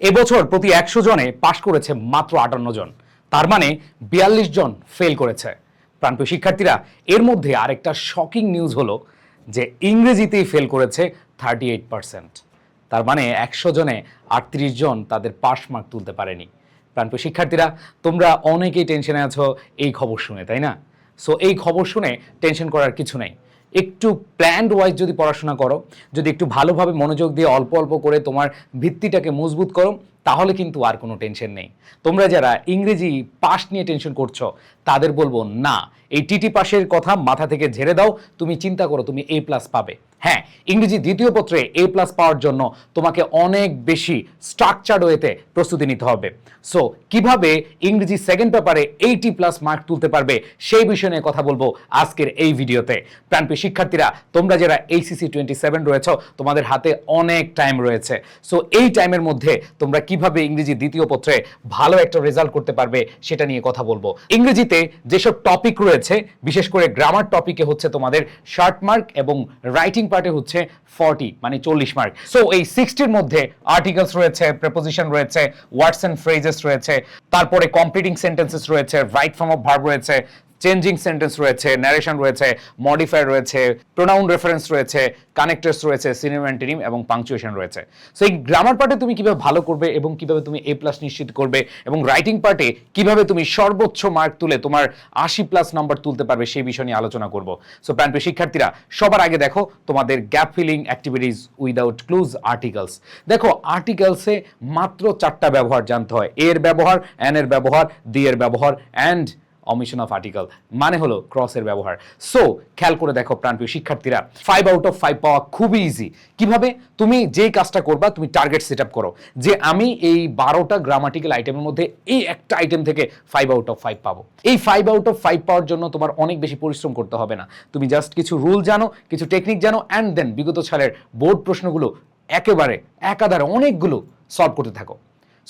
এবছর প্রতি একশো জনে পাশ করেছে মাত্র আটান্ন জন। তার মানে বিয়াল্লিশ জন ফেল করেছে। প্রাণপ্রিয় শিক্ষার্থীরা, এর মধ্যে আরেকটা শকিং নিউজ হলো যে ইংরেজিতেই ফেল করেছে থার্টি এইট পার্সেন্ট তার মানে একশো জনে আটত্রিশ জন তাদের পাশ মার্ক তুলতে পারেনি। প্রাণপ্রিয় শিক্ষার্থীরা, তোমরা অনেকেই টেনশনে আছো, এই খবর শুনে, তাই না? সো এই খবর শুনে টেনশন করার কিছু নেই। একটু প্ল্যান্ড ওয়াইজ যদি পড়াশোনা করো, যদি একটু ভালোভাবে মনোযোগ দিয়ে অল্প অল্প করে তোমার ভিত্তিটাকে মজবুত করো, তাহলে কিন্তু আর কোনো টেনশন নেই। তোমরা যারা ইংরেজি পাস নিয়ে টেনশন করছ, তাদের বলব না। এই টিটি পাশের কথা মাথা থেকে ঝেড়ে দাও, তুমি চিন্তা করো তুমি এ প্লাস পাবে। হ্যাঁ ইংরেজি দ্বিতীয় পত্রে এ প্লাস পাওয়ার জন্য তোমাকে অনেক বেশি স্ট্রাকচার্ড ওয়েতে প্রস্তুতি নিতে হবে। সো কীভাবে ইংরেজি সেকেন্ড পেপারে এইটি প্লাস মার্ক তুলতে পারবে সেই বিষয় নিয়ে কথা বলব আজকের এই ভিডিওতে। প্রাণপ্রিয় শিক্ষার্থীরা, তোমরা যারা এইসিসি টোয়েন্টি সেভেন রয়েছে, তোমাদের হাতে অনেক টাইম রয়েছে। সো এই টাইমের মধ্যে তোমরা কীভাবে ইংরেজি দ্বিতীয় পত্রে ভালো একটা রেজাল্ট করতে পারবে সেটা নিয়ে কথা বলব। ইংরেজিতে যেসব টপিক রয়েছে, বিশেষ করে গ্রামার টপিকে হচ্ছে তোমাদের শার্ট মার্ক এবং রাইটিং পার্টে হচ্ছে ফর্টি মানে চল্লিশ মার্ক সো এই সিক্সটির মধ্যে আর্টিকেলস রয়েছে প্রেপোজিশন রয়েছে ওয়ার্ডস অ্যান্ড ফ্রেজেস রয়েছে, তারপরে কমপ্লিটিং সেন্টেন্সেস রয়েছে রাইট ফর্ম অফ ভার্ব রয়েছে চেঞ্জিং সেন্টেন্স রয়েছে ন্যারেশন রয়েছে মডিফায়ার রয়েছে প্রোনাউন রেফারেন্স রয়েছে কানেক্টার্স রয়েছে সিনেমেন্টিনিম এবং পাংচুয়েশন রয়েছে। সো এই গ্রামার পার্টে তুমি কীভাবে ভালো করবে এবং কীভাবে তুমি এ প্লাস নিশ্চিত করবে এবং রাইটিং পার্টে কীভাবে তুমি সর্বোচ্চ মার্ক তুলে তোমার আশি প্লাস নাম্বার তুলতে পারবে সেই বিষয় নিয়ে আলোচনা করব। সো প্রাণপ্রিয় শিক্ষার্থীরা, সবার আগে দেখো তোমাদের gap filling activities without clues articles দেখো আর্টিকেলসে মাত্র চারটা ব্যবহার জানতে হয়। এর ব্যবহার অ্যান এর ব্যবহার দি এর ব্যবহার অ্যান্ড অমিশন অফ আর্টিকেল মানে হলো ক্রসের ব্যবহার। সো খেয়াল করে দেখো প্রাণপ্রিয় শিক্ষার্থীরা ফাইভ আউট অফ ফাইভ পাওয়া খুবই ইজি কীভাবে? তুমি যেই কাজটা করবা, তুমি টার্গেট সেট আপ করো। যে আমি এই বারোটা গ্রামাটিক্যাল আইটেমের মধ্যে এই একটা আইটেম থেকে ফাইভ আউট অফ ফাইভ পাবো। এই ফাইভ আউট অফ ফাইভ পাওয়ার জন্য তোমার অনেক বেশি পরিশ্রম করতে হবে না। তুমি জাস্ট কিছু রুল জানো, কিছু টেকনিক জানো অ্যান্ড দেন বিগত সালের বোর্ড প্রশ্নগুলো একেবারে, একাধারে অনেকগুলো সলভ করতে থাকো।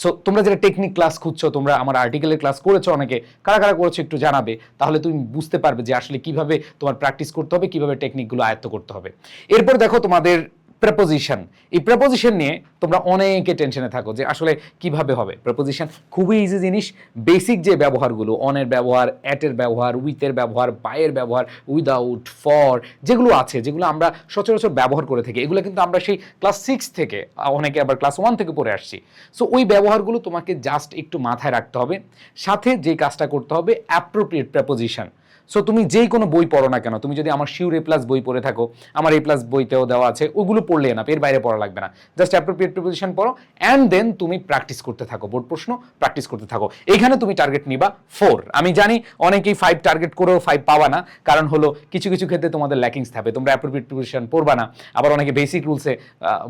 সো তোমরা যেটা টেকনিক ক্লাস খুঁজছো, তোমরা আমার আর্টিকেলের ক্লাস করেছ অনেকে, কারা কারা করেছ একটু জানাবে, তাহলে তুমি বুঝতে পারবে যে আসলে কীভাবে তোমার প্র্যাকটিস করতে হবে, কীভাবে টেকনিকগুলো আয়ত্ত করতে হবে। এরপর দেখো তোমাদের প্রেপোজিশন এই প্রেপোজিশন নিয়ে তোমরা অনেকে টেনশনে থাকো যে আসলে কীভাবে হবে। প্রেপোজিশন খুবই ইজি জিনিস। বেসিক যে ব্যবহারগুলো অনের ব্যবহার অ্যাটের ব্যবহার উইথের ব্যবহার বায়ের ব্যবহার উইদাউট ফর যেগুলো আছে, যেগুলো আমরা সচরাচর ব্যবহার করে থাকি, এগুলো কিন্তু আমরা সেই ক্লাস সিক্স থেকে, অনেকে আবার ক্লাস ওয়ান থেকে পড়ে আসছি। সো ওই ব্যবহারগুলো তোমাকে জাস্ট একটু মাথায় রাখতে হবে। সাথে যে কাজটা করতে হবে অ্যাপ্রোপ্রিয়েট প্রেপোজিশন সো তুমি যেই কোনো বই পড়ো না কেন, তুমি যদি আমার শিউর এ প্লাস বই পড়ে থাকো, আমার এ প্লাস বইতেও দেওয়া আছে, ওগুলো পড়লে না এর বাইরে পড়া লাগবে না। জাস্ট অ্যাপ্রোপ্রিয়েট প্রিপোজিশন পড়ো অ্যান্ড দেন তুমি প্র্যাকটিস করতে থাকো। বোর্ড প্রশ্ন প্র্যাকটিস করতে থাকো। এখানে তুমি টার্গেট নিবা ফোর আমি জানি অনেকেই ফাইভ টার্গেট করেও ফাইভ পাবা না, কারণ হলো কিছু কিছু ক্ষেত্রে তোমাদের ল্যাকিংস থাকবে তোমরা অ্যাপ্রোপ্রিয়েট প্রিপোজিশন পড়বা না, আবার অনেকে বেসিক রুলসে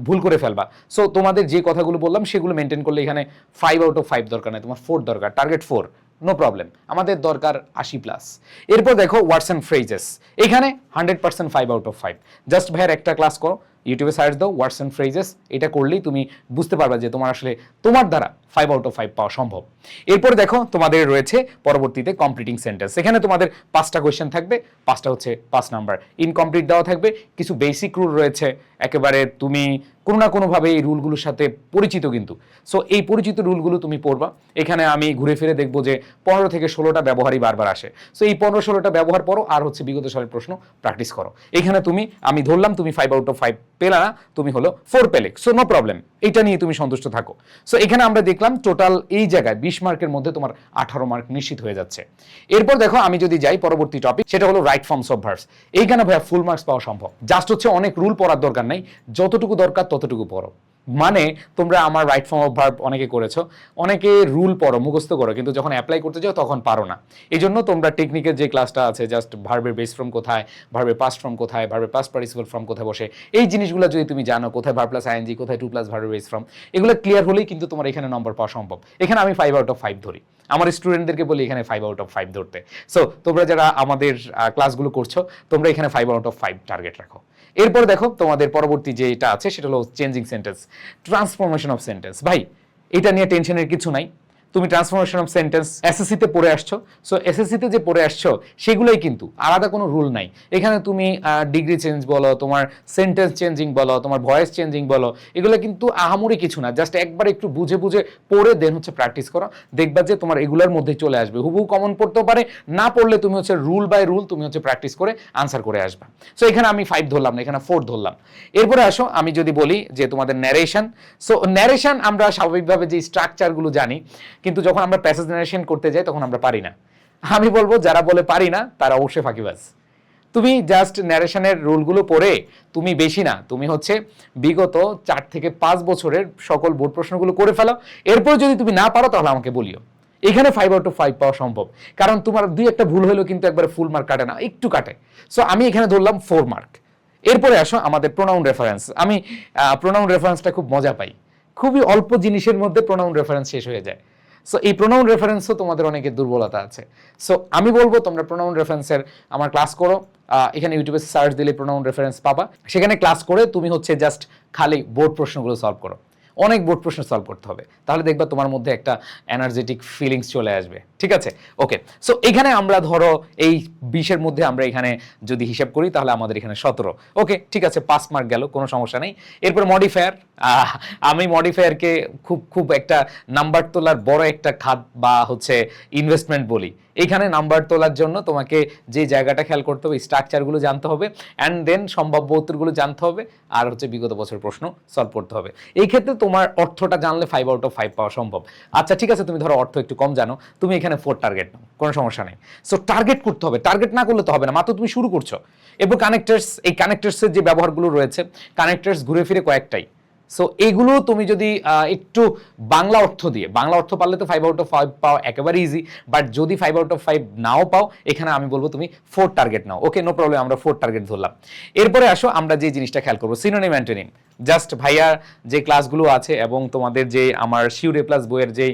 ভুল করে ফেলবা। সো তোমাদের যে কথাগুলো বললাম, সেগুলো মেনটেন করলে এখানে ফাইভ আউট অফ ফাইভ দরকার নেই। তোমার ফোর দরকার। টার্গেট ফোর নো প্রবলেম আমাদের দরকার আশি প্লাস এরপর দেখো ওয়ার্ডস অ্যান্ড ফ্রেজেস এখানে hundred percent five out of five just ভাইয়ের একটা ক্লাস করো। ইউটিউবে সার্চ দাও ওয়ার্ডস অ্যান্ড ফ্রেজেস এটা করলেই তুমি বুঝতে পারবে যে তোমার আসলে তোমার দ্বারা ফাইভ আউট অফ ফাইভ পাওয়া সম্ভব। এরপর দেখো, তোমাদের রয়েছে পরবর্তীতে কমপ্লিটিং সেন্টেন্স এখানে তোমাদের পাঁচটা কোয়েশ্চেন থাকবে, পাঁচটা হচ্ছে পাঁচ নাম্বার ইনকমপ্লিট দেওয়া থাকবে, কিছু বেসিক রুল রয়েছে, একেবারে তুমি কোনো না কোনোভাবে এই রুলগুলোর সাথে পরিচিত কিন্তু। সো এই পরিচিত রুলগুলো তুমি পড়বা। এখানে আমি ঘুরে ফিরে দেখব যে পনেরো থেকে ষোলোটা ব্যবহারই বারবার আসে। সো এই পনেরো ষোলোটা ব্যবহার করো আর হচ্ছে বিগত সালের প্রশ্ন প্র্যাকটিস করো। এখানে তুমি, আমি ধরলাম, তুমি ফাইভ আউট অফ ফাইভ পেলা না তুমি হলো ফোর পেলে সো নো প্রবলেম এটা নিয়ে তুমি সন্তুষ্ট থাকো। সো এখানে আমরা দেখলাম টোটাল এই জায়গায় বিশ মার্কের মধ্যে তোমার আঠারো মার্ক নিশ্চিত হয়ে যাচ্ছে। এরপর দেখো, আমি যদি যাই পরবর্তী টপিক সেটা হলো রাইট ফর্মস অফ ভার্স এইখানে ভাইয়া ফুল মার্কস পাওয়া সম্ভব। জাস্ট হচ্ছে অনেক রুল পড়ার দরকার নেই। যতটুকু দরকার, ততটুকু পড়ো। মানে তোমরা আমার রাইট ফর্ম অফ ভার্ব অনেকে করেছ, অনেকে রুল পড়ো, মুখস্থ করো, কিন্তু যখন অ্যাপ্লাই করতে যাও তখন পারো না। এই জন্য তোমরা টেকনিকের যে ক্লাসটা আছে জাস্ট ভার্বের বেস ফর্ম কোথায় ভার্বের পাস্ট ফর্ম কোথায় ভার্বের পাস্ট পার্টিসিপাল ফর্ম কোথায় বসে, এই জিনিসগুলো যদি তুমি জানো, কোথায় ভার প্লাস আইএনজি কোথায় টু প্লাস ভার্বের বেস ফর্ম এগুলো ক্লিয়ার হলেই কিন্তু তোমার এখানে নম্বর পাওয়া সম্ভব। এখানে আমি ফাইভ আউট অফ ফাইভ ধরি। আমার স্টুডেন্টদেরকে বলি এখানে ফাইভ আউট অফ ফাইভ ধরতে। সো তোমরা যারা আমাদের ক্লাসগুলো করছ, তোমরা এখানে five out of five target রাখো। এরপর দেখো, তোমাদের পরবর্তী যেটা আছে, সেটা হলো changing sentence transformation of sentence ভাই, এটা নিয়ে টেনশনের কিছু নাই। তুমি ট্রান্সফরমেশন অফ সেন্টেন্স এসএসসিতে পড়ে আসছো। সো এসএসসিতে যে পড়ে আসছো, সেগুলোই কিন্তু আলাদা কোনো রুল নাই। এখানে তুমি ডিগ্রি চেঞ্জ বলো, তোমার সেন্টেন্স চেঞ্জিং বলো, তোমার ভয়েস চেঞ্জিং বলো, এগুলো কিন্তু আহামরি কিছু না। জাস্ট একবার একটু বুঝে বুঝে পড়ে দেন হচ্ছে প্র্যাকটিস করো। দেখবা যে তোমার এগুলোর মধ্যে চলে আসবে। হুবহু কমন পড়তেও পারে, না পড়লে তুমি হচ্ছে রুল বাই রুল তুমি হচ্ছে প্র্যাকটিস করে আনসার করে আসবা। সো এখানে আমি ফাইভ ধরলাম না এখানে ফোর ধরলাম। এরপরে আসো, আমি যদি বলি যে তোমাদের ন্যারেশন সো ন্যারেশন আমরা স্বাভাবিকভাবে যে স্ট্রাকচারগুলো জানি কিন্তু যখন আমরা প্যাসেজ ন্যারেশন করতে যাই, তখন আমরা পারি না। আমি বলব, যারা বলে পারি না, তারা অবশ্যই ফাঁকিবাজ। তুমি জাস্ট ন্যারেশনের রুলগুলো পড়ে, তুমি বেশি না। তুমি হচ্ছে বিগত চার থেকে পাঁচ বছরের সকল বোর্ড প্রশ্নগুলো করে ফেলো। এরপর যদি তুমি না পারো, তাহলে আমাকে বলিও। এখানে ফাইভ আউট অফ ফাইভ পাওয়া সম্ভব। কারণ তোমার দুই একটা ভুল হলেও কিন্তু একবারে ফুল মার্ক কাটে না, একটু কাটে। সো আমি এখানে ধরলাম ফোর মার্ক এরপরে আসো আমাদের প্রোনাউন রেফারেন্স আমি প্রোনাউন রেফারেন্সটা খুব মজা পাই। খুবই অল্প জিনিসের মধ্যে প্রোনাউন রেফারেন্স শেষ হয়ে যায়। সো এই প্রোনাউন রেফারেন্সও তোমাদের অনেকের দুর্বলতা আছে। সো আমি বলব তোমরা প্রোনাউন রেফারেন্সের আমার ক্লাস করো। এখানে ইউটিউবে সার্চ দিলে প্রোনাউন রেফারেন্স পাবা। সেখানে ক্লাস করে তুমি হচ্ছে জাস্ট খালি বোর্ড প্রশ্নগুলো সলভ করো। অনেক বোর্ড প্রশ্ন সলভ করতে হবে। তাহলে দেখবা তোমার মধ্যে একটা এনার্জেটিক ফিলিংস চলে আসবে। ঠিক আছে? ওকে সো এখানে আমরা ধরো এই বিশের মধ্যে আমরা এখানে যদি হিসাব করি, তাহলে আমাদের এখানে সতেরো। ওকে ঠিক আছে, পাঁচ মার্ক গেল, কোনো সমস্যা নেই। এরপর মডিফায়ার আমি মডিফায়ারকে খুব খুব একটা নাম্বার তোলার বড় একটা খাত বা হচ্ছে ইনভেস্টমেন্ট বলি। এখানে নাম্বার তোলার জন্য তোমাকে যে জায়গাটা খেয়াল করতে হবে স্ট্রাকচারগুলো জানতে হবে অ্যান্ড দেন সম্ভাব্য উত্তরগুলো জানতে হবে, আর হচ্ছে বিগত বছর প্রশ্ন সলভ করতে হবে। এই ক্ষেত্রে তোমার অর্থটা জানলে ফাইভ আউট অফ ফাইভ পাওয়া সম্ভব। আচ্ছা ঠিক আছে, তুমি ধরো অর্থ একটু কম জানো, তুমি এখানে ফোর টার্গেট নাও কোনো সমস্যা নেই। সো টার্গেট করতে হবে। টার্গেট না করলে তো হবে না। মাত্র তুমি শুরু করছ। এরপর কানেক্টার্স এই কানেক্টার্সের যে ব্যবহারগুলো রয়েছে কানেক্টার্স ঘুরে ফিরে কয়েকটাই। সো এগুলো তুমি যদি একটু বাংলা অর্থ দিয়ে, বাংলা অর্থ পারলে তো ফাইভ আউট অফ ফাইভ পাও একেবারে ইজি বাট যদি ফাইভ আউট অফ ফাইভ নাও পাও, এখানে আমি বলব তুমি ফোর টার্গেট নাও। ওকে নো প্রবলেম আমরা ফোর টার্গেট ধরলাম। এরপরে আসো, আমরা যে জিনিসটা খেয়াল করব সিনোনিম অ্যান্টোনিম জাস্ট ভাইয়ার যে ক্লাসগুলো আছে এবং তোমাদের যে আমার শিউরে প্লাস বইয়ের যে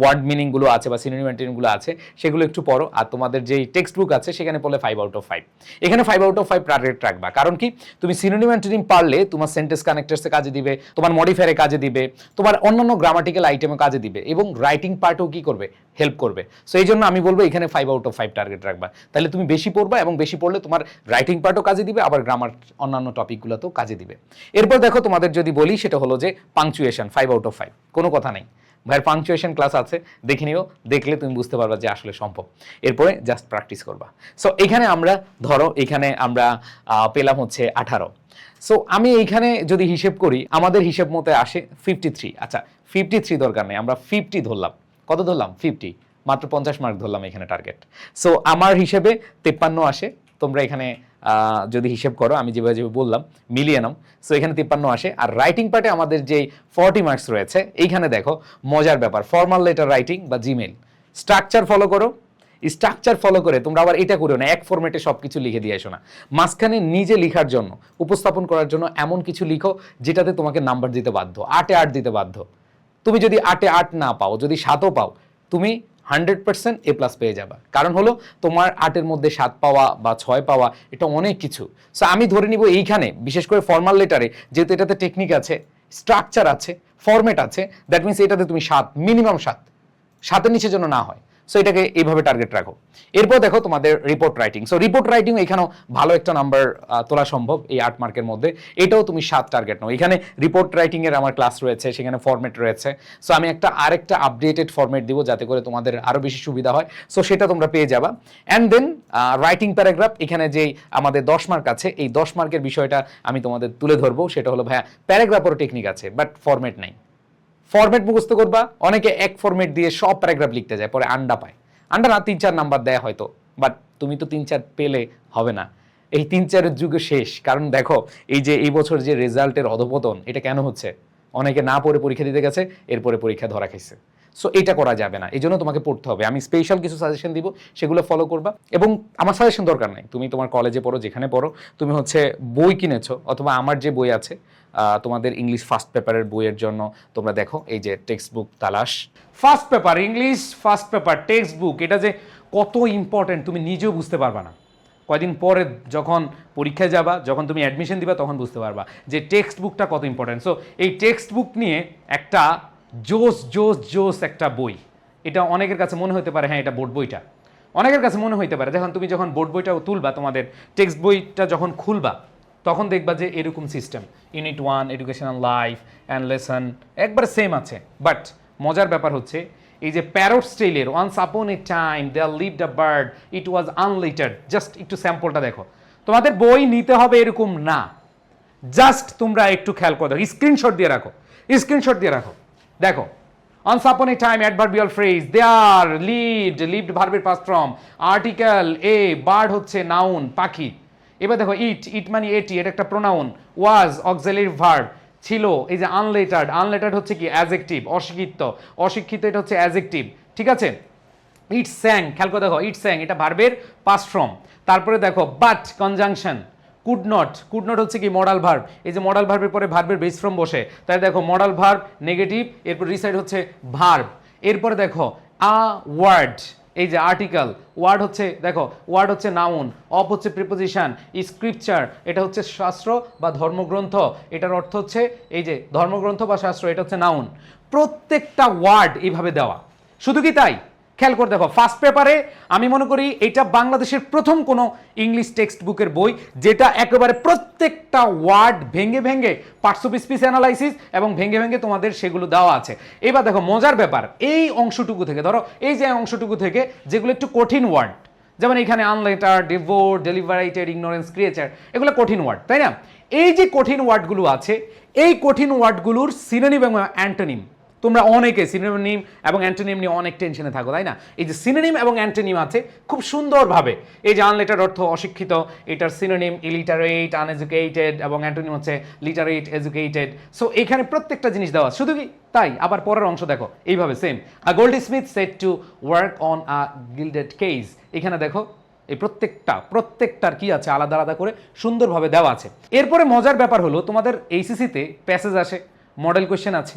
ওয়ার্ড মিনিংগুলো আছে বা সিনোনিম অ্যান্টোনিমগুলো আছে, সেগুলো একটু পড়ো। আর তোমাদের যেই টেক্সট বুক আছে, সেখানে পড়লে ফাইভ আউট অফ ফাইভ এখানে five out of five target রাখবা। কারণ কি? তুমি সিনোনিম অ্যান্টোনিম পারলে তোমার সেন্টেন্স কানেক্টার্সে কাজে দিবে, তোমার মডিফায়ারে কাজে দিবে, তোমার অন্যান্য গ্রামাটিক্যাল আইটেমে কাজে দিবে এবং রাইটিং পার্টও কি করবে? হেল্প করবে। সো এই জন্য আমি বলব এখানে five out of five target রাখবা। তাহলে তুমি বেশি পড়বা এবং বেশি পড়লে তোমার রাইটিং পার্টও কাজে দিবে, আবার গ্রামার অন্যান্য টপিকগুলোতেও কাজে দিবে। এরপর দেখো তোমাদের যদি বলি, সেটা হলো যে punctuation five out of five কোনো কথা নেই। ভাইয়ের পাংচুয়েশন ক্লাস আছে, দেখে নিও, দেখলে তুমি বুঝতে পারবা যে আসলে সম্ভব। এরপরে জাস্ট প্র্যাকটিস করবা। সো এখানে আমরা, ধরো, এখানে আমরা পেলাম হচ্ছে আঠারো। সো আমি এইখানে যদি হিসেব করি, আমাদের হিসেব মতে আসে ফিফটি থ্রি আচ্ছা ফিফটি থ্রি দরকার নেই, আমরা ফিফটি ধরলাম। কত ধরলাম? ফিফটি মাত্র পঞ্চাশ মার্ক ধরলাম এখানে টার্গেট সো আমার হিসেবে তেপ্পান্ন আসে। তোমরা এখানে যদি হিসেব করো, আমি যেভাবে যেভাবে বললাম, মিলিয়ে নাও। সো এখানে তিপ্পান্ন আসে। আর রাইটিং পার্টে আমাদের যে ফর্টি মার্কস রয়েছে, এইখানে দেখো, মজার ব্যাপার। ফর্মাল লেটার রাইটিং বা জিমেল স্ট্রাকচার ফলো করো। স্ট্রাকচার ফলো করে তোমরা আবার এটা করো না, এক ফর্মেটে সব কিছু লিখে দিয়ে এসো না। মাঝখানে নিজে লেখার জন্য, উপস্থাপন করার জন্য এমন কিছু লিখো, যেটাতে তোমাকে নাম্বার দিতে বাধ্য, আটে আট দিতে বাধ্য। তুমি যদি আটে আট না পাও, যদি সাতও পাও, তুমি হান্ড্রেড পার্সেন্ট এ প্লাস পেয়ে যাবা। কারণ হলো তোমার আটের মধ্যে সাত পাওয়া বা ছয় পাওয়া, এটা অনেক কিছু। সো আমি ধরে নিব এইখানে, বিশেষ করে ফর্মাল লেটারে যেহেতু এটাতে টেকনিক আছে স্ট্রাকচার আছে ফর্মেট আছে দ্যাট মিনস এটাতে তুমি সাত মিনিমাম সাত। সাতের নিচে যেন না হয়। সো এটাকে এইভাবে টার্গেট রাখো। এরপর দেখো তোমাদের report writing so report writing এখানেও ভালো একটা নাম্বার তোলা সম্ভব এই আট মার্কের মধ্যে। এটাও তুমি সাত টার্গেট নাও। এখানে রিপোর্ট রাইটিং এর আমার ক্লাস রয়েছে, সেখানে ফরম্যাট রয়েছে। সো আমি একটা আরেকটা আপডেটেড ফরম্যাট দিব যাতে করে তোমাদের আরও বেশি সুবিধা হয়। সো সেটা তোমরা পেয়ে যাবা। অ্যান্ড দেন রাইটিং প্যারাগ্রাফ এখানে যেই আমাদের দশ মার্ক আছে, এই দশ মার্কের বিষয়টা আমি তোমাদের তুলে ধরবো। সেটা হলো, ভাইয়া প্যারাগ্রাফেরও টেকনিক আছে বাট ফরম্যাট নাই। ফরম্যাট মুখস্থ করবা, অনেকে এক ফরম্যাট দিয়ে সব প্যারাগ্রাফ লিখতে যায়, পরে আন্ডা পায়। আন্ডা না তিন চার নাম্বার দেয় হয়তো বাট তুমি তো তিন চার পেলে হবে না। এই তিন চারের যুগে শেষ, কারণ দেখো, এই যে এই বছর যে রেজাল্টের অধপতন, এটা কেন হচ্ছে? অনেকে না পড়ে পরীক্ষা দিতে গেছে, এরপরে পরীক্ষা ধরা খাইছে। সো এটা করা যাবে না এই জন্য তোমাকে পড়তে হবে। আমি স্পেশাল কিছু সাজেশন দিব, সেগুলো ফলো করবা, এবং আমার সাজেশন দরকার নাই। তুমি তোমার কলেজে পড়ো, যেখানে পড়ো, তুমি হচ্ছে বই কিনেছো, অথবা আমার যে বই আছে তোমাদের ইংলিশ ফার্স্ট পেপারের বইয়ের জন্য। তোমরা দেখো, এই যে টেক্সট বুক তালাশ। First paper English first paper text book এটা যে কত ইম্পর্টেন্ট তুমি নিজেও বুঝতে পারবা না। কয়দিন পরে যখন পরীক্ষায় যাবা, যখন তুমি অ্যাডমিশন দিবা, তখন বুঝতে পারবা যে টেক্সট বুকটা কত ইম্পর্টেন্ট সো এই টেক্সট বুক নিয়ে একটা জোস জোস জোস একটা বই। এটা অনেকের কাছে মনে হতে পারে হ্যাঁ এটা বোর্ড বইটা। অনেকের কাছে মনে হতে পারে যখন তুমি যখন বোর্ড বইটা তুলবা, তোমাদের টেক্সট বইটা যখন খুলবা তখন দেখবা যে এরকম system unit one educational life and lesson একবার সেম আছে। বাট মজার ব্যাপার হচ্ছে এই যে প্যারোট স্টাইলের once upon a time they are live the bird it was unlettered just একটু স্যাম্পলটা দেখো। তোমাদের বই নিতে হবে এরকম না। জাস্ট তোমরা একটু খেয়াল করে দেখো। স্ক্রিনশট দিয়ে রাখো। স্ক্রিনশট দিয়ে রাখো। দেখো Once upon a time, adverbial phrase they are, lived, lived ভার্বের form, article, a, bird হচ্ছে নাউন পাখি। এবার দেখো ইট ইট মানে এটি, এটা একটা প্রোনাউন ওয়াজ অক্সিলারি ভার্ব ছিল, এই যে আনলেটার্ড আনলেটার্ড হচ্ছে কি অ্যাজেক্টিভ অশিক্ষিত অশিক্ষিত এটা হচ্ছে অ্যাজেক্টিভ ঠিক আছে? ইট স্যাং খেয়াল করে দেখো ইট স্যাং এটা ভার্বের পাস্ট ফর্ম তারপরে দেখো but conjunction could not could not হচ্ছে কি মডাল ভার্ব এই যে মডাল ভার্বের পরে ভার্বের বেস ফর্ম বসে, তাই দেখো মডাল ভার্ব নেগেটিভ এরপর রিসাইড হচ্ছে ভার্ব এরপরে দেখো আ ওয়ার্ড এই যে আর্টিকেল ওয়ার্ড হচ্ছে, দেখো ওয়ার্ড হচ্ছে নাউন অপ হচ্ছে প্রিপোজিশন স্ক্রিপচার এটা হচ্ছে শাস্ত্র বা ধর্মগ্রন্থ, এটার অর্থ হচ্ছে এই যে ধর্মগ্রন্থ বা শাস্ত্র, এটা হচ্ছে নাউন প্রত্যেকটা ওয়ার্ড এইভাবে দেওয়া। শুধু কি তাই? খেয়াল করে দেখো ফার্স্ট পেপারে আমি মনে করি এটা বাংলাদেশের প্রথম কোনো ইংলিশ টেক্সট বুকের বই, যেটা একেবারে প্রত্যেকটা ওয়ার্ড ভেঙে ভেঙে পার্টস অফ স্পিচ অ্যানালাইসিস এবং ভেঙে ভেঙে তোমাদের সেগুলো দেওয়া আছে। এবার দেখো, মজার ব্যাপার, এই অংশটুকু থেকে, ধরো, এই যে অংশটুকু থেকে, যেগুলো একটু কঠিন ওয়ার্ড যেমন এখানে আনলেটার ডিভোর ডেলিভারেটেড ইগনোরেন্স ক্রিয়েচার এগুলো কঠিন ওয়ার্ড তাই না? এই যে কঠিন ওয়ার্ডগুলো আছে, এই কঠিন ওয়ার্ডগুলোর সিনোনিম এবং অ্যান্টোনিম তোমরা অনেকে সিনোনিম এবং অ্যান্টোনিম নিয়ে অনেক টেনশনে থাকো, তাই না? এই যে সিনোনিম এবং অ্যান্টোনিম আছে খুব সুন্দরভাবে। এই যে আনলেটার অর্থ অশিক্ষিত, এটার সিনোনিম ইলিটারেট আনএজুকেটেড এবং অ্যান্টোনিম হচ্ছে লিটারেট এজুকেটেড সো এখানে প্রত্যেকটা জিনিস দেওয়া। শুধু কি? তাই, আবার পরের অংশ দেখো, এইভাবে same a goldsmith set to work on a gilded case এখানে দেখো, এই প্রত্যেকটা, প্রত্যেকটার কি আছে? আলাদা আলাদা করে সুন্দরভাবে দেওয়া আছে। এরপরে মজার ব্যাপার হলো, তোমাদের এইসিসিতে প্যাসেজ আসে মডেল কোয়েশ্চেন আছে।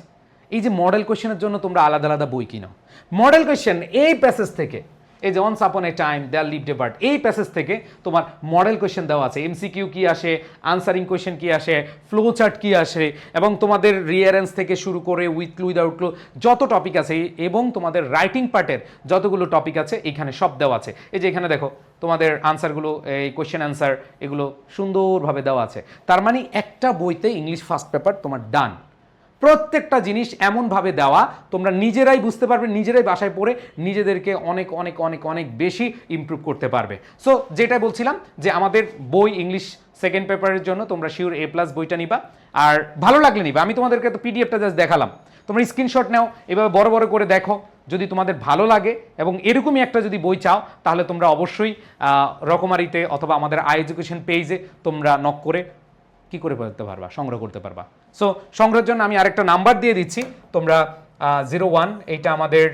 এই যে মডেল কোয়েশ্চেনের জন্য তোমরা আলাদা আলাদা বই কিনো। মডেল কোয়েশ্চেন এই প্যাসেজ থেকে, এই যে once upon a time there lived the bird এই প্যাসেজ থেকে তোমার মডেল কোয়েশ্চেন দেওয়া আছে। এমসিকিউ কি আসে আনসারিং কোয়েশ্চেন কি আসে ফ্লো চার্ট কি আসে, এবং তোমাদের রিয়ারেন্স থেকে শুরু করে উইথ ক্লু উইদাউট ক্লু যত টপিক আছে, এবং তোমাদের রাইটিং পার্টের যতগুলো টপিক আছে, এখানে সব দেওয়া আছে। এই যে এখানে দেখো, তোমাদের আনসারগুলো এই কোয়েশ্চেন অ্যান্সার এগুলো সুন্দরভাবে দেওয়া আছে। তার মানে একটা বইতে ইংলিশ ফার্স্ট পেপার তোমার ডান প্রত্যেকটা জিনিস এমনভাবে দেওয়া, তোমরা নিজেরাই বুঝতে পারবে, নিজেরাই বাসায় পড়ে নিজেদেরকে অনেক অনেক অনেক অনেক বেশি ইমপ্রুভ করতে পারবে। সো যেটা বলছিলাম যে আমাদের বই ইংলিশ সেকেন্ড পেপারের জন্য তোমরা শিওর এ প্লাস বইটা নিবা। আর ভালো লাগলে নিবা, আমি তোমাদেরকে তো পিডিএফটা জাস্ট দেখালাম। তোমরা স্ক্রিনশট নাও, এভাবে বড় বড় করে দেখো, যদি তোমাদের ভালো লাগে এবং এরকমই একটা যদি বই চাও, তাহলে তোমরা অবশ্যই রকমারিতে অথবা আমাদের আই এডুকেশন পেজে তোমরা নক করে কি করে করতে পারবা? সংগ্রহ করতে পারবা। সো সংগ্রহের জন্য আমি আরেকটা নাম্বার দিয়ে দিচ্ছি। তোমরা জিরো ওয়ান এইটা আমাদের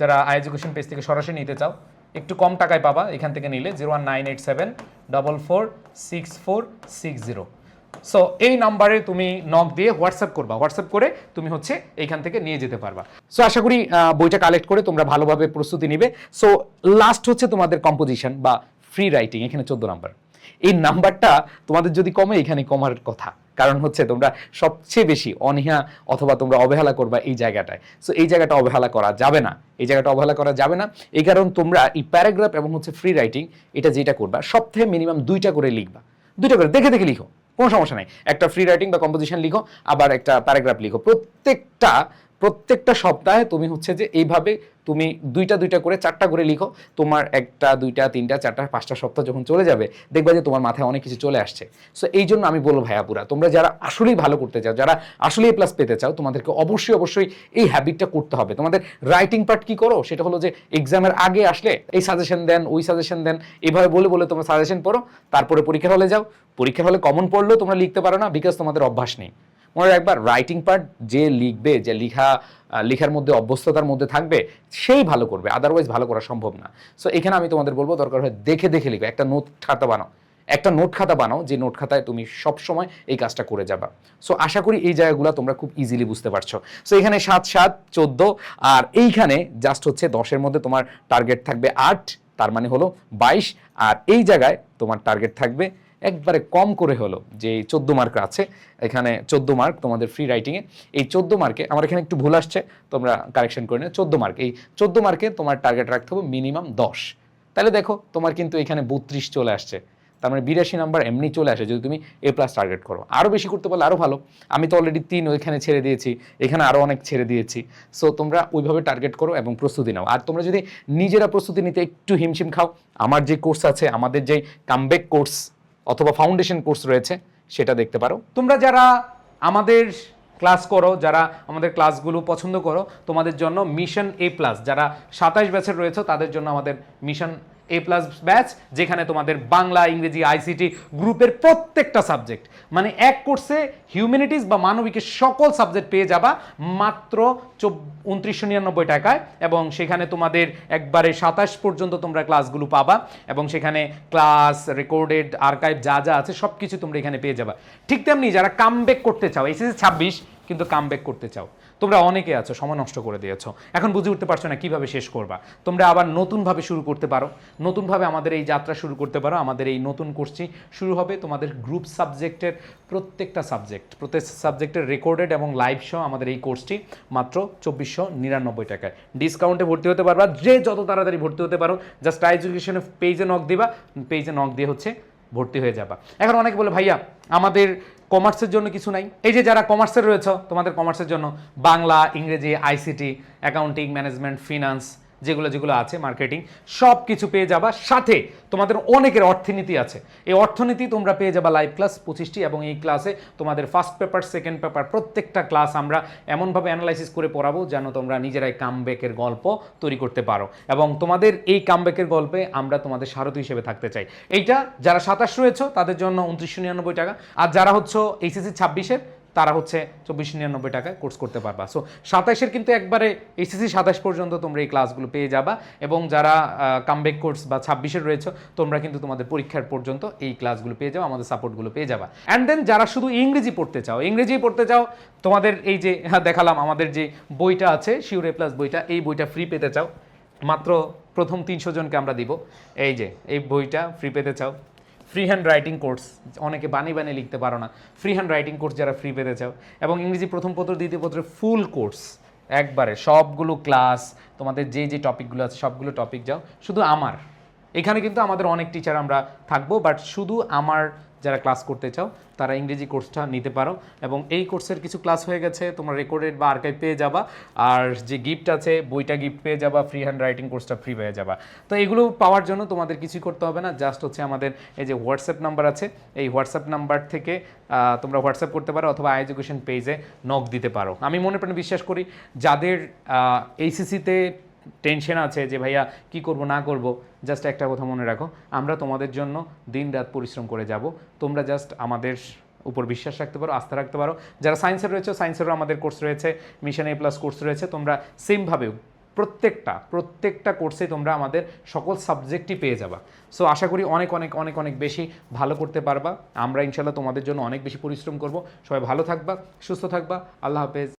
যারা আই এডুকেশন পেজ থেকে সরাসরি নিতে চাও, একটু কম টাকায় পাবা এখান থেকে নিলে zero one nine eight seven double four six four six zero so এই নাম্বারে তুমি নক দিয়ে হোয়াটসঅ্যাপ করবা। হোয়াটসঅ্যাপ করে তুমি হচ্ছে এইখান থেকে নিয়ে যেতে পারবা। সো আশা করি বইটা কালেক্ট করে তোমরা ভালোভাবে প্রস্তুতি নিবে। সো লাস্ট হচ্ছে তোমাদের কম্পোজিশন বা ফ্রি রাইটিং এখানে চোদ্দ নাম্বার এই নাম্বারটা তোমাদের যদি কমে, এখানে কমার কথা। কারণ হচ্ছে তোমরা সবচেয়ে বেশি অনীহা অথবা তোমরা অবহেলা করবা এই জায়গাটায়। সো এই জায়গাটা অবহেলা করা যাবে না। এই জায়গাটা অবহেলা করা যাবে না। এই কারণ তোমরা এই প্যারাগ্রাফ এবং হচ্ছে ফ্রি রাইটিং এটা যেটা করবা সপ্তাহে মিনিমাম দুইটা করে লিখবা। দুইটা করে, দেখে দেখে লিখো। কোনো সমস্যা নাই। একটা ফ্রি রাইটিং বা কম্পোজিশন লিখো, আবার একটা প্যারাগ্রাফ লিখো। প্রত্যেকটা প্রত্যেকটা সপ্তাহে তুমি হচ্ছে যে এইভাবে তুমি দুইটা দুইটা করে, চারটা করে লিখো। তোমার একটা, দুইটা, তিনটা, চারটা, পাঁচটা সপ্তাহ যখন চলে যাবে, দেখবা যে তোমার মাথায় অনেক কিছু চলে আসছে। সো এই জন্য আমি বলব ভাইয়াপুরা তোমরা যারা আসলেই ভালো করতে চাও, যারা আসলেই প্লাস পেতে চাও, তোমাদেরকে অবশ্যই অবশ্যই এই হ্যাবিটটা করতে হবে। তোমাদের রাইটিং পার্ট কি করো? সেটা হলো যে এক্সামের আগে আসলে এই সাজেশন দেন, ওই সাজেশন দেন, এভাবে বলে বলে তোমরা সাজেশন পড়ো। তারপরে পরীক্ষার হলে যাও। পরীক্ষার হলে কমন পড়লেও তোমরা লিখতে পারো না বিকজ তোমাদের অভ্যাস নেই। মনে একবার রাইটিং পার্ট যে লিখবে, যে লিখা লেখার মধ্যে, অভ্যস্ততার মধ্যে থাকবে, সেই ভালো করবে আদারওয়াইজ ভালো করা সম্ভব না। সো এখানে আমি তোমাদের বলব, দরকার হয় দেখে দেখে লিখো, একটা নোট খাতা বানাও। একটা নোট খাতা বানাও, যে নোট খাতায় তুমি সব সময় এই কাজটা করে যাবা। সো আশা করি এই জায়গাগুলো তোমরা খুব ইজিলি বুঝতে পারছ। সো এখানে সাত সাত, চোদ্দ, আর এইখানে জাস্ট হচ্ছে দশের মধ্যে তোমার টার্গেট থাকবে আট, তার মানে হলো বাইশ, আর এই জায়গায় তোমার টার্গেট থাকবে একবারে কম করে হলো, যে চোদ্দ মার্ক আছে। এখানে চোদ্দ মার্ক তোমাদের ফ্রি রাইটিংয়ে এই চোদ্দ মার্কে আমার এখানে একটু ভুল আসছে, তোমরা কারেকশন করে নিও। চোদ্দ মার্ক এই চোদ্দ মার্কে তোমার টার্গেট রাখতে হবে মিনিমাম দশ। তাহলে দেখো, তোমার কিন্তু এখানে বত্রিশ চলে আসছে। তার মানে বিরাশি নাম্বার এমনি চলে আসে, যদি তুমি এ প্লাস টার্গেট করো। আরও বেশি করতে পারলে আরও ভালো। আমি তো অলরেডি তিন ওইখানে ছেড়ে দিয়েছি, এখানে আরও অনেক ছেড়ে দিয়েছি। সো তোমরা ওইভাবে টার্গেট করো এবং প্রস্তুতি নাও। আর তোমরা যদি নিজেরা প্রস্তুতি নিতে একটু হিমশিম খাও, আমার যে কোর্স আছে, আমাদের যে কামব্যাক কোর্স অথবা ফাউন্ডেশন কোর্স রয়েছে, সেটা দেখতে পারো। তোমরা যারা আমাদের ক্লাস করো, যারা আমাদের ক্লাসগুলো পছন্দ করো, তোমাদের জন্য মিশন এ প্লাস যারা সাতাইশ ব্যাচের রয়েছে, তাদের জন্য আমাদের মিশন এ প্লাস ব্যাচ যেখানে তোমাদের বাংলা, ইংরেজি আইসিটি গ্রুপের প্রত্যেকটা সাবজেক্ট মানে এক কোর্সে হিউম্যানিটিস বা মানবিকের সকল সাবজেক্ট পেয়ে যাবা মাত্র উনত্রিশশো নিরানব্বই টাকায় এবং সেখানে তোমাদের একবারে সাতাশ পর্যন্ত তোমরা ক্লাসগুলো পাবা এবং সেখানে ক্লাস রেকর্ডেড আর্কাইভ যা যা আছে সব কিছু তোমরা এখানে পেয়ে যাবা। ঠিক তেমনি যারা কামব্যাক করতে চাও এসএসসি ছাব্বিশ কিন্তু কামব্যাক করতে চাও। তোমরা অনেকে আছো, সময় নষ্ট করে দিয়েছ। এখন বুঝে উঠতে পারছ না কীভাবে শেষ করবা। তোমরা আবার নতুনভাবে শুরু করতে পারো। নতুনভাবে আমাদের এই যাত্রা শুরু করতে পারো। আমাদের এই নতুন কোর্সটি শুরু হবে তোমাদের গ্রুপ সাবজেক্টের প্রত্যেকটা সাবজেক্ট প্রত্যেক সাবজেক্টের রেকর্ডেড এবং লাইভ শো আমাদের এই কোর্সটি, মাত্র চব্বিশশো নিরানব্বই টাকায়। ডিসকাউন্টে ভর্তি হতে পারবা। যে যত তাড়াতাড়ি ভর্তি হতে পারো জাস্ট এডুকেশনের পেজে নক দিবা। পেজে নক দিয়ে হচ্ছে ভর্তি হয়ে যাবা। এখন অনেকে বলে, ভাইয়া, আমাদের কমার্সের জন্য কিছু নাই। এই যে যারা কমার্সের রয়েছে, তোমাদের কমার্সের জন্য বাংলা, ইংরেজি আইসিটি অ্যাকাউন্টিং ম্যানেজমেন্ট ফিনান্স যেগুলো যেগুলো আছে মার্কেটিং সব কিছু পেয়ে যাবা। সাথে তোমাদের অনেকের অর্থনীতি আছে। এই অর্থনীতি তোমরা পেয়ে যাবা লাইভ ক্লাস পঁচিশটি এবং এই ক্লাসে তোমাদের ফার্স্ট পেপার সেকেন্ড পেপার প্রত্যেকটা ক্লাস আমরা এমনভাবে অ্যানালাইসিস করে পড়াবো যেন তোমরা নিজেরাই কামব্যাকের গল্প তৈরি করতে পারো। এবং তোমাদের এই কামব্যাকের গল্পে আমরা তোমাদের সারথী হিসেবে থাকতে চাই। এইটা যারা সাতাশ রয়েছে, তাদের জন্য উনত্রিশশো নিরানব্বই টাকা। আর যারা হচ্ছে এইচএসসি ছাব্বিশের তারা হচ্ছে চব্বিশ নিরানব্বই টাকায় কোর্স করতে পারবা। সো সাতাশের কিন্তু একবারে এসএসসি সাতাশ পর্যন্ত তোমরা এই ক্লাসগুলো পেয়ে যাবা এবং যারা কামব্যাক কোর্স বা ছাব্বিশের রয়েছে, তোমরা কিন্তু তোমাদের পরীক্ষার পর্যন্ত এই ক্লাসগুলো পেয়ে যাও আমাদের সাপোর্টগুলো পেয়ে যাবা। অ্যান্ড দেন যারা শুধু ইংরেজি পড়তে চাও, ইংরেজি পড়তে চাও, তোমাদের এই যে হ্যাঁ দেখালাম আমাদের যে বইটা আছে শিউরে প্লাস বইটা, এই বইটা ফ্রি পেতে চাও। মাত্র প্রথম তিনশো জনকে আমরা দিব। এই যে, এই বইটা ফ্রি পেতে চাও। ফ্রি হ্যান্ড রাইটিং কোর্স অনেকে বানিয়ে বানিয়ে লিখতে পারো না। ফ্রি হ্যান্ড রাইটিং কোর্স যারা ফ্রি পেতে চাও, এবং ইংরেজি প্রথম পত্র, দ্বিতীয় পত্রের ফুল কোর্স একবারে সবগুলো ক্লাস তোমাদের যে যে টপিকগুলো আছে, সবগুলো টপিক যাও, শুধু আমার। এখানে কিন্তু আমাদের অনেক টিচার আমরা থাকব বাট শুধু আমার যারা ক্লাস করতে চাও, তারা ইংরেজি কোর্সটা নিতে পারো। এবং এই কোর্সের কিছু ক্লাস হয়ে গেছে, তোমরা রেকর্ডেড বা আর্কাইভ পেয়ে যাবা। আর যে গিফট আছে, বইটা গিফট পেয়ে যাবা ফ্রি হ্যান্ড রাইটিং কোর্সটা ফ্রি পেয়ে যাবা। তো এগুলো পাওয়ার জন্য তোমাদের কিছুই করতে হবে না জাস্ট হচ্ছে আমাদের এই যে হোয়াটসঅ্যাপ নাম্বার আছে, এই হোয়াটসঅ্যাপ নাম্বার থেকে তোমরা হোয়াটসঅ্যাপ করতে পারো অথবা আই এডুকেশন পেজে নক দিতে পারো। আমি মনে প্রাণে বিশ্বাস করি, যাদের এইসিসিতে টেনশন আছে যে, ভাইয়া, কি করব, না করব? জাস্ট একটা কথা মনে রাখো, আমরা তোমাদের জন্য দিন রাত পরিশ্রম করে যাব। তোমরা জাস্ট আমাদের উপর বিশ্বাস রাখতে পারো, আস্থা রাখতে পারো। যারা সায়েন্সের রয়েছে সায়েন্সেরও আমাদের কোর্স রয়েছে মিশন এ প্লাস কোর্স রয়েছে, তোমরা সেমভাবেও প্রত্যেকটা প্রত্যেকটা কোর্সে তোমরা আমাদের সকল সাবজেক্টই পেয়ে যাবা। সো আশা করি অনেক অনেক অনেক অনেক বেশি ভালো করতে পারবা। আমরা ইনশাল্লাহ তোমাদের জন্য অনেক বেশি পরিশ্রম করব। সবাই ভালো থাকবা, সুস্থ থাকবা। আল্লাহ হাফেজ।